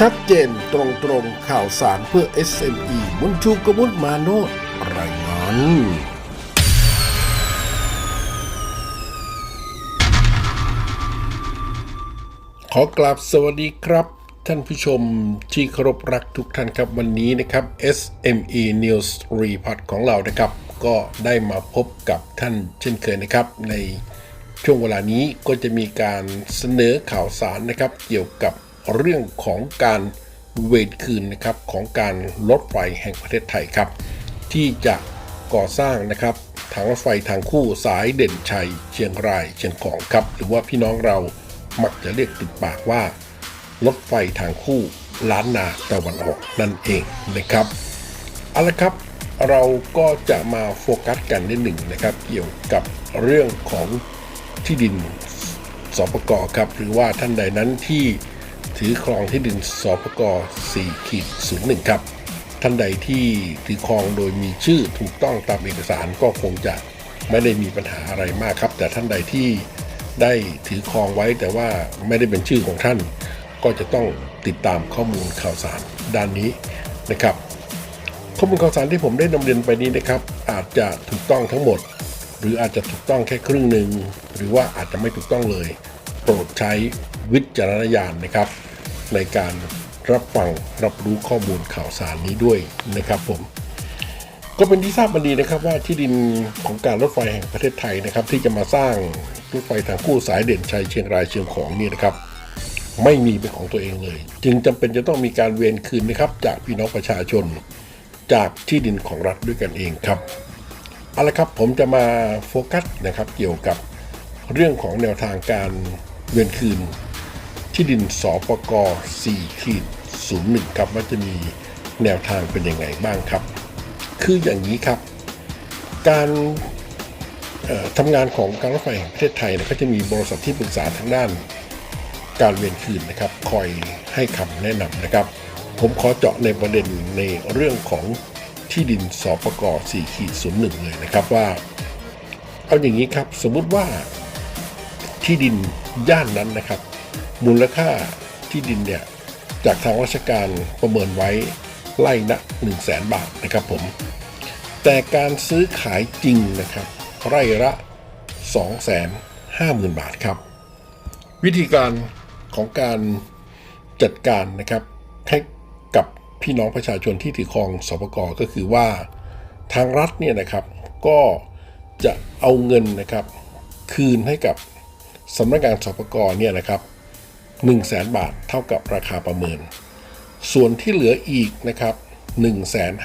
ชัดเจนตรงตรงข่าวสารเพื่อ SME มุนชูกมุตมาโนดรายงานขอกราบสวัสดีครับ ท่านผู้ชมที่เคารพรักทุกท่านครับวันนี้นะครับ SME News Report ของเรานะครับ ก็ได้มาพบกับท่านเช่นเคยนะครับ ในช่วงเวลานี้ก็จะมีการเสนอข่าวสารนะครับ เกี่ยวกับ เรื่องของการเวทคืนนะครับของการรถไฟแห่งประเทศไทยครับ ที่จะก่อสร้างนะครับทางรถไฟทางคู่สายเด่นชัย เชียงรายเชียงของครับ หรือว่าพี่น้องเรามักจะเรียกติดปากว่า รถไฟทางคู่ล้านนาตะวันออกนั่นเองนะครับเอาละครับเราก็จะมาโฟกัสกันนิดหนึ่งนะครับ เกี่ยวกับเรื่องของที่ดินสปกครับ หรือว่าท่านใดนั้นที่ ถือครองที่ดินสปก4ขีด01 ครับ ท่านใดที่ถือครองโดยมีชื่อถูกต้องตามเอกสารก็คงจะไม่ได้มีปัญหาอะไรมากครับ แต่ท่านใดที่ได้ถือครองไว้แต่ว่าไม่ได้เป็นชื่อของท่าน ก็จะต้องติดตามข้อมูลข่าวสารด้านนี้นะครับ ข้อมูลข่าวสารที่ผมได้นำเรียนไปนี้นะครับ อาจจะถูกต้องทั้งหมด หรืออาจจะถูกต้องแค่ครึ่งหนึ่งหรือว่าอาจจะไม่ถูกต้องเลย โปรดใช้วิจารณญาณนะครับ ในการรับฟังรับรู้ข้อมูลข่าวสารนี้ด้วยนะครับผม ก็เป็นที่ทราบมาดีนะครับว่าที่ดินของการรถไฟแห่งประเทศไทยนะครับ ที่จะมาสร้างรถไฟทางคู่สายเด่นชัยเชียงรายเชียงของนี่นะครับ ไม่มีเป็นของตัวเองเลย จึงจำเป็นจะต้องมีการเวนคืนนะครับ จากพี่น้องประชาชน จากที่ดินของรัฐด้วยกันเองครับเอาละครับผมจะมาโฟกัสนะครับเกี่ยวกับเรื่องของแนวทางการเวนคืน ที่ดินสปก4ขีด01ครับว่าจะมีแนวทางเป็นยังไงบ้างครับ คืออย่างนี้ครับ การทำงานของการรถไฟแห่งประเทศไทยนยก็จะมีบริษัทที่ปรึกษาทางด้าน การเวียนคืนนะครับ คอยให้คำแนะนำนะครับ ผมขอเจาะในประเด็นในเรื่องของที่ดินสปก4ขีด01เลยนะครับว่า เอาอย่างนี้ครับ สมมุติว่าที่ดินย่านนั้นนะครับ มูลค่าที่ดินเนี่ยจากทางราชการประเมินไว้ไล่ละ1 0 0 0 0แสนบาทนะครับผม แต่การซื้อขายจริงนะครับไร่ละ 2 5 0 0 0 0 บาทครับ วิธีการของการจัดการนะครับให้กับพี่น้องประชาชนที่ถือครองสปกก็คือว่าทางรัฐเนี่ยนะครับก็จะเอาเงินนะครับคืนให้กับสำนักงานสปกเนี่ยนะครับ 1 0 0 0 0แบาทเท่ากับราคาประเมิน ส่วนที่เหลืออีกนะครับ1 5 0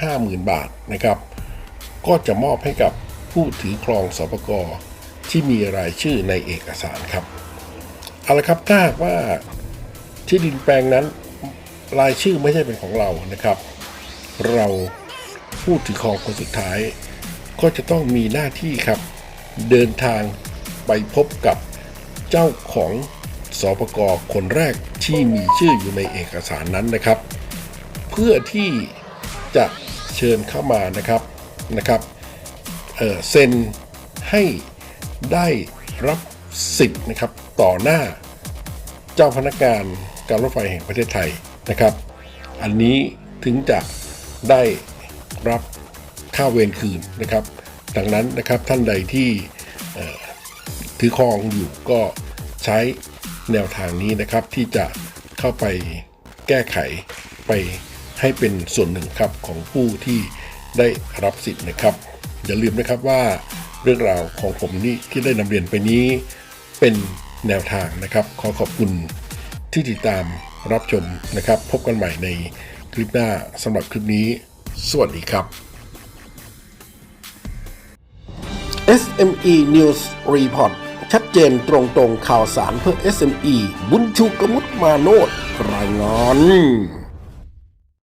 0 0 0 บาทนะครับ ก็จะมอบให้กับผู้ถือครองสปกที่มีรายชื่อในเอกสารครับเอาละครับถ้าหากว่าที่ดินแปลงนั้นรายชื่อไม่ใช่เป็นของเรานะครับ เราผู้ถือครองคนสุดท้าย ก็จะต้องมีหน้าที่ครับ เดินทางไปพบกับเจ้าของ สปกคนแรกที่มีชื่ออยู่ในเอกสารนั้นนะครับ เพื่อที่จะเชิญเข้ามานะครับนะครับเเซ็นให้ได้รับสิทธิ์นะครับต่อหน้าเจ้าพนักงานการรถไฟแห่งประเทศไทยนะครับ อันนี้ถึงจะได้รับค่าเวรคืนนะครับ ดังนั้นนะครับท่านใดที่ถือครองอยู่ก็ใช้ แนวทางนี้นะครับ ที่จะเข้าไปแก้ไขไปให้เป็นส่วนหนึ่งครับของผู้ที่ได้รับสิทธิ์นะครับ อย่าลืมนะครับว่าเรื่องราวของผมนี่ที่ได้นำเรียนไปนี้ เป็นแนวทางนะครับ ขอขอบคุณที่ติดตามรับชมนะครับ พบกันใหม่ในคลิปหน้าสำหรับคลิปนี้ สวัสดีครับ SME News Report ชัดเจนตรงตรงข่าวสารเพื่อ SME บุญชูกมุตมาโนดรายงาน